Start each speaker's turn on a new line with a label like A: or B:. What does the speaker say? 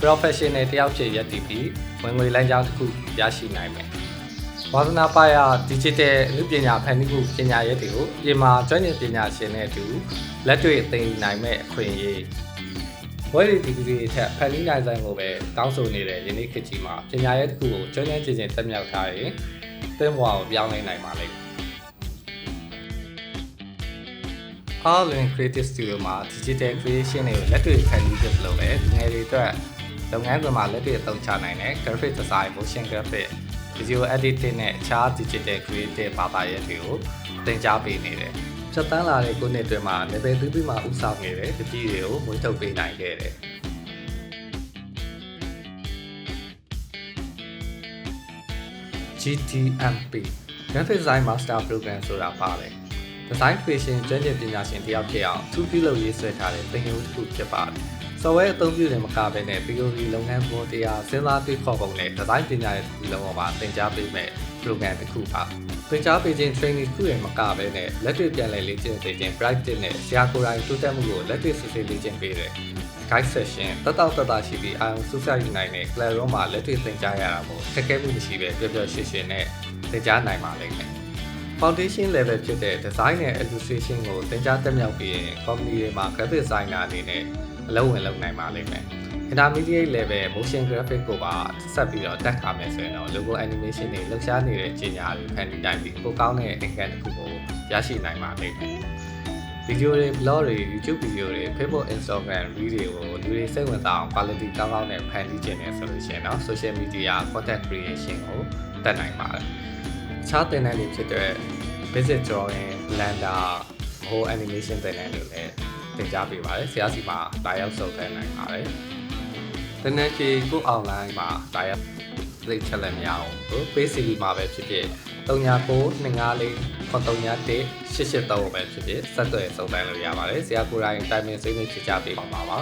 A: professional တယောက်ဖြစ်ရည်တည်ပြီးဝင်ငွေလမ်းကြောင်းတစ်ခုရရှိနိုင်မယ်ဝါသနာပါရ digital အမှုပညာဖန်တီးမှုပညာရပ်တွေကိုအပြင်မှာကျွမ်းကျင်ပညာရှင်တွေအတူလက်တွေ့သင်ယူနိုင်မဲ့အခွင့်အရေးဝယ်ဒီဒီဂရီထက်ဖန်တီးနိုင်ဆိုင်ကိုပဲတောင်းဆိုနေတဲ့ယနေ့ခေတ်ကြီးမှာပညာရပ်တစ်ခုကိုကျွမ်းကျင်ကျင်တက်မြောက်ထားရင်သင်ဘဝကိုပြောင်းလဲနိုင်ပါလိမ့်မယ် All in Creative Studio မှာ Digital Creation တွေကိုလက်တွေ့ဖန်တီးဖြစ်လို့ပဲဒီငယ်တွေအတွက် လုပ်ငန်းခွင်မှာလက်တွေ့အသုံးချနိုင်တဲ့ Graphic Design, Motion Graphic, Video Editing နဲ့အခြား Digital Creative ဘာသာရပ်တွေကိုသင်ကြားပေးနေတယ်။ချက်တန်းလာတဲ့ခုနှစ်အတွင်းမှာ level 3ပြီးမှဥဆောင်နေတဲ့တတိတွေကိုမွေးထုတ်ပေးနိုင်ခဲ့တယ်။ GTMP Graphic Design Master Program ဆိုတာပါတယ်။ Design Creation ကျွမ်းကျင်ပညာရှင်တယောက်ဖြစ်အောင်သူပြုလုပ်ရေးဆွဲထားတဲ့သင်ယူတစ်ခုဖြစ်ပါတယ်။ software အသုံးပြုတယ်မကဘဲနဲ့ theory လုပ်ငန်းပေါ်တရားစဉ်းစားတွေးခေါ်ပုံနဲ့ design ပညာရဲ့ဒီလုံးဝပါသင်ကြားပေးမဲ့ program တစ်ခုပါ။သင်ကြားပေးခြင်း training တစ်ခုရမကဘဲနဲ့လက်တွေ့ပြန်လည်လေ့ကျင့်စေခြင်း practice နဲ့ဆရာကိုယ်တိုင်တိုးတက်မှုကိုလက်တွေ့စစ်ဆေးလေ့ကျင့်ပေးတယ်။ guide session တတောက်တတရှိပြီးအာရုံစူးစိုက်ယူနိုင်တဲ့ classroom မှာလက်တွေ့သင်ကြားရတာမို့ခက်ခဲမှုမရှိပဲပျော်ပျော်ရွှင်ရွှင်နဲ့သင်ကြားနိုင်ပါလိမ့်မယ်။ foundation level ဖြစ်တဲ့ design နဲ့ illustration ကိုသင်ကြားတက်မြောက်ပြီးရင် company တွေမှာ graphic designer အနေနဲ့အလုပ်ဝင်လုပ်နိုင်ပါလိမ့်မယ်။ intermediate level motion graphic ကိုပါဆက်ပြီးတော့တက်ထားမယ်ဆိုရင်တော့ logo animation တွေလှူရှားနေတဲ့ကြေညာတွေဖန်တီးနိုင်ပြီးပိုကောင်းတဲ့ income တစ်ခုကိုရရှိနိုင်ပါလိမ့်မယ်။ဗီဒီယိုတွေ blog တွေ YouTube ဗီဒီယိုတွေ Facebook Instagram reel တွေကိုလူတွေစိတ်ဝင်စားအောင် quality ကောင်းကောင်းနဲ့ဖန်တီးခြင်းနဲ့ဆိုလို့ရှိရင်တော့ social media content creation ကိုတက်နိုင်ပါတယ်။အ ခြားသင်တန်းတွေဖြစ်တဲ့ basic drawing, blender, whole animation သင်တန်းတွေလည်းသင်ကြားပေးပါတယ်။ဆရာစီမှာလာရောက်စုံစမ်းနိုင်ပါတယ်။သင်တန်းကြီးကို online မှာလာရောက်သိချက်လည်းမရအောင်ဟို page CV မှာပဲဖြစ်ဖြစ်39 254 331 883ပဲဖြစ်ဖြစ်ဆက်သွယ်စုံစမ်းလို့ရပါတယ်ဆရာကိုယ်တိုင်တိုင်ပင်ဆွေးနွေးချကြပေးပါပါ